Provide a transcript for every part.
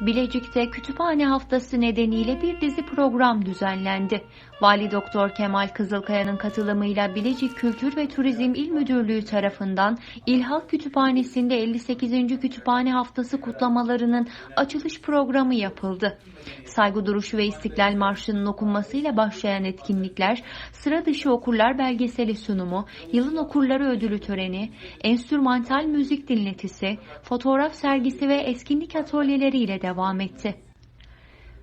Bilecik'te kütüphane haftası nedeniyle bir dizi program düzenlendi. Vali Doktor Kemal Kızılkaya'nın katılımıyla Bilecik Kültür ve Turizm İl Müdürlüğü tarafından İlhak Kütüphanesi'nde 58. Kütüphane Haftası kutlamalarının açılış programı yapıldı. Saygı duruşu ve İstiklal Marşı'nın okunmasıyla başlayan etkinlikler, sıra dışı okurlar belgeseli sunumu, yılın okurları ödülü töreni, enstrümantal müzik dinletisi, fotoğraf sergisi ve eskinlik atölyeleri ile devam etti.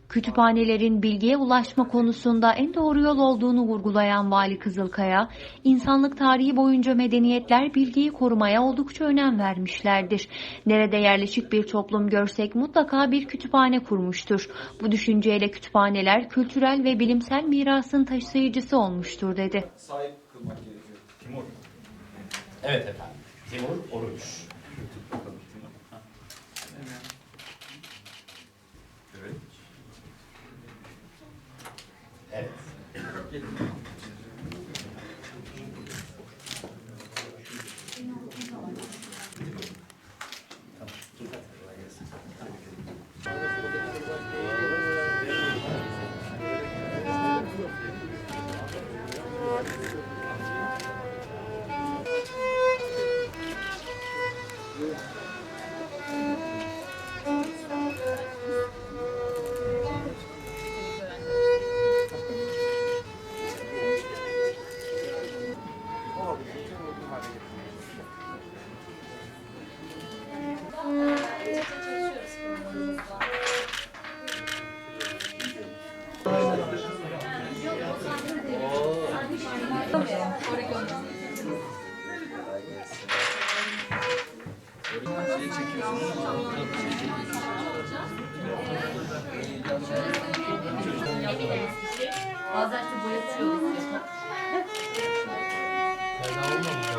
Kütüphanelerin bilgiye ulaşma konusunda en doğru yol olduğunu vurgulayan Vali Kızılkaya, insanlık tarihi boyunca medeniyetler bilgiyi korumaya oldukça önem vermişlerdir. Nerede yerleşik bir toplum görsek mutlaka bir kütüphane kurmuştur. Bu düşünceyle kütüphaneler kültürel ve bilimsel mirasın taşıyıcısı olmuştur dedi. sahip kılmak gerekiyor. Timur. Evet efendim. Timur Oruç. Evet. Bazen işte boyatıyoruz. Ustamız çalıştı,